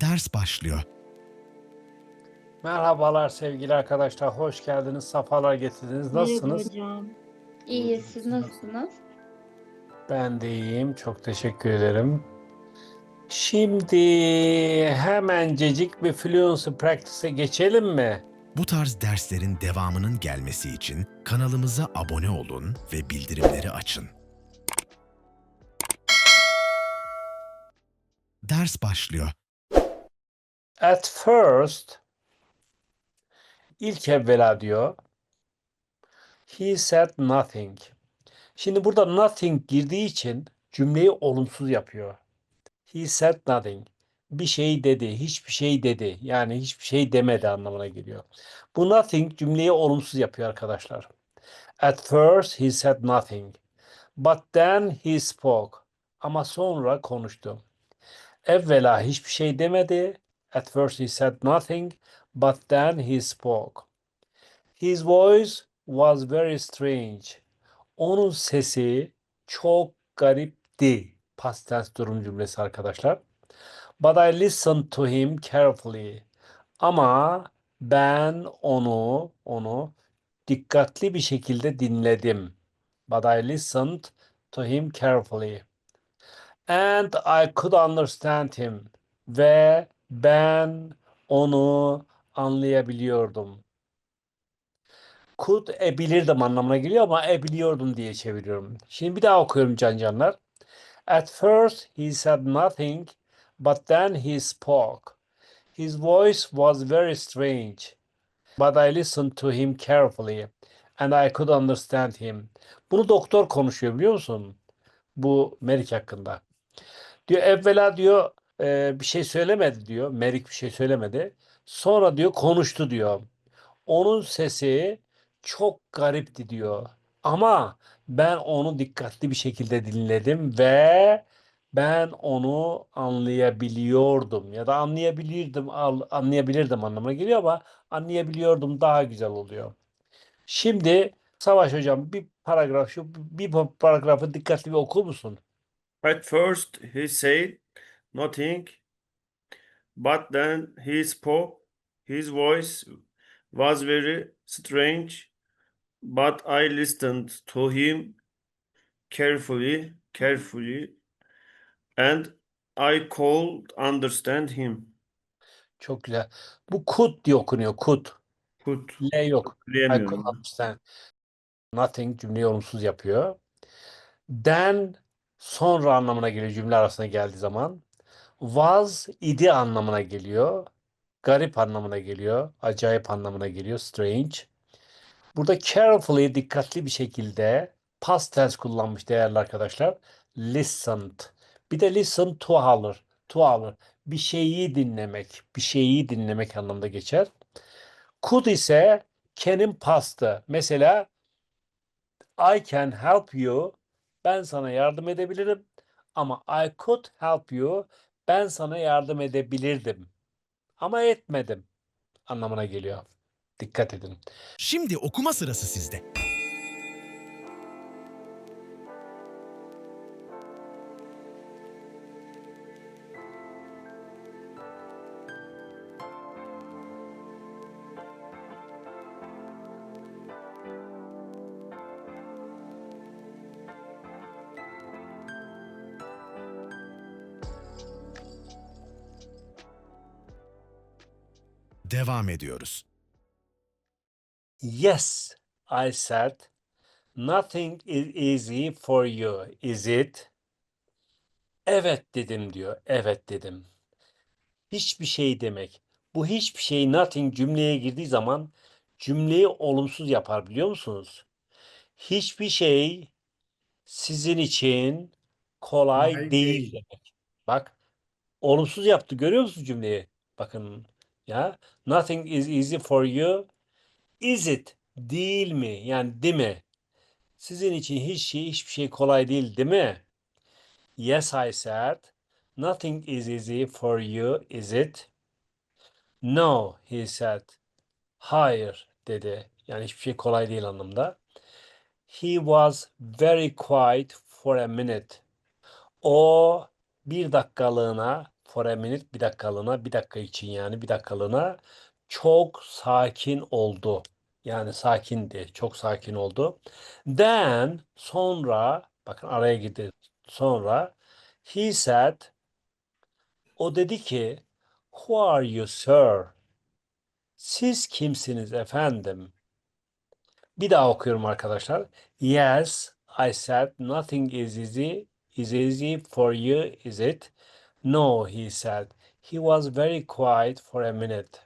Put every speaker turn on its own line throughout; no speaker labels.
Ders başlıyor.
Merhabalar sevgili arkadaşlar. Hoş geldiniz. Safalar getirdiniz. Nasılsınız?
Hocam.
İyi, siz nasılsınız?
Ben de iyiyim. Çok teşekkür ederim. Şimdi hemencecik bir Fluency Practice'e geçelim mi?
Bu tarz derslerin devamının gelmesi için kanalımıza abone olun ve bildirimleri açın. Ders başlıyor.
At first ilk evvela diyor. He said nothing. Şimdi burada nothing girdiği için cümleyi olumsuz yapıyor. He said nothing. Bir şey dedi, hiçbir şey dedi. Yani hiçbir şey demedi anlamına geliyor. Bu nothing cümleyi olumsuz yapıyor arkadaşlar. At first he said nothing. But then he spoke. Ama sonra konuştu. Evvela hiçbir şey demedi. At first he said nothing, but then he spoke. His voice was very strange. Onun sesi çok garipti. Past tense durum cümlesi arkadaşlar. But I listened to him carefully. Ama ben onu onu dikkatli bir şekilde dinledim. But I listened to him carefully. And I could understand him. Ve ben onu anlayabiliyordum. Could ebilirdim anlamına geliyor ama ebiliyordum diye çeviriyorum. Şimdi bir daha okuyorum can canlar. At first he said nothing, but then he spoke. His voice was very strange, but I listened to him carefully and I could understand him. Bunu doktor konuşuyor biliyor musun? Bu Merik hakkında. Diyor evvela diyor e, bir şey söylemedi diyor. Merik bir şey söylemedi. Sonra diyor konuştu diyor. Onun sesi çok garipti diyor. Ama ben onu dikkatli bir şekilde dinledim ve ben onu anlayabiliyordum ya da anlayabilirdim anlayabilirdim anlamına geliyor ama anlayabiliyordum daha güzel oluyor. Şimdi Savaş hocam bir paragraf şu bir paragrafı dikkatli bir okur musun?
At first he said nothing, but then he spoke. His voice was very strange, but I listened to him carefully, carefully, and I could understand him.
Çok güzel. Bu could diye okunuyor. Could.
Could
L yok. I could understand. Nothing cümleyi olumsuz yapıyor. Then sonra anlamına geliyor cümle arasına geldiği zaman. Was idi anlamına geliyor. Garip anlamına geliyor. Acayip anlamına geliyor. Strange. Burada carefully dikkatli bir şekilde past tense kullanmış değerli arkadaşlar. Listened. Bir de listen to alır. To alır. Bir şeyi dinlemek. Bir şeyi dinlemek anlamında geçer. Could ise can'in pastı. Mesela I can help you. Ben sana yardım edebilirim. Ama I could help you. Ben sana yardım edebilirdim. Ama etmedim. Anlamına geliyor. Dikkat edin.
Şimdi okuma sırası sizde. Devam ediyoruz.
Yes, I said. Nothing is easy for you, is it? Evet dedim diyor. Evet dedim. Hiçbir şey demek. Bu hiçbir şey nothing cümleye girdiği zaman cümleyi olumsuz yapar biliyor musunuz? Hiçbir şey sizin için
kolay
değil
değil.
demek. Bak olumsuz yaptı görüyor musun cümleyi? Bakın ya. Nothing is easy for you. Is it? Değil mi? Yani değil mi? Sizin için hiç şey, hiçbir şey kolay değil, değil mi? Yes, I said. Nothing is easy for you, is it? No, he said. Hayır, dedi. Yani hiçbir şey kolay değil anlamda. He was very quiet for a minute. O bir dakikalığına for a minute bir dakikalığına bir dakika için yani bir dakikalığına çok sakin oldu. Yani sakindi. Çok sakin oldu. Then sonra bakın araya girdi. Sonra he said o dedi ki Who are you sir? Siz kimsiniz efendim? Bir daha okuyorum arkadaşlar. Yes, I said nothing is easy. Is easy for you, is it? No, he said. He was very quiet for a minute.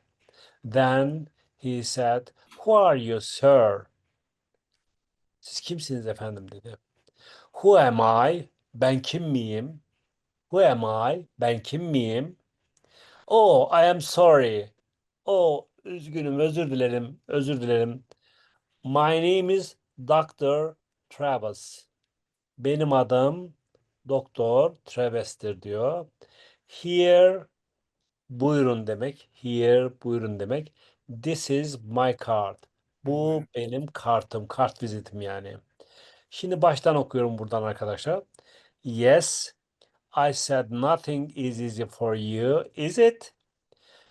Then he said, Who are you, sir? Siz kimsiniz efendim dedi. Who am I? Ben kim miyim? Who am I? Ben kim miyim? Oh, I am sorry. Oh, üzgünüm, özür dilerim, özür dilerim. My name is Dr. Travis. Benim adım Doktor Travis'tir diyor. Here buyurun demek. Here buyurun demek. This is my card. Bu benim kartım, kart vizitim yani. Şimdi baştan okuyorum buradan arkadaşlar. Yes, I said nothing is easy for you, is it?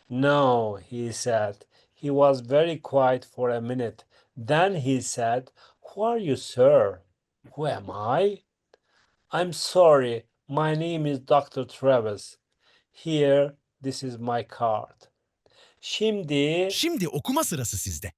No, he said. He was very quiet for a minute. Then he said, Who are you, sir? Who am I? I'm sorry. My name is Dr. Travis. Here, this is my card. Şimdi
Şimdi okuma sırası sizde.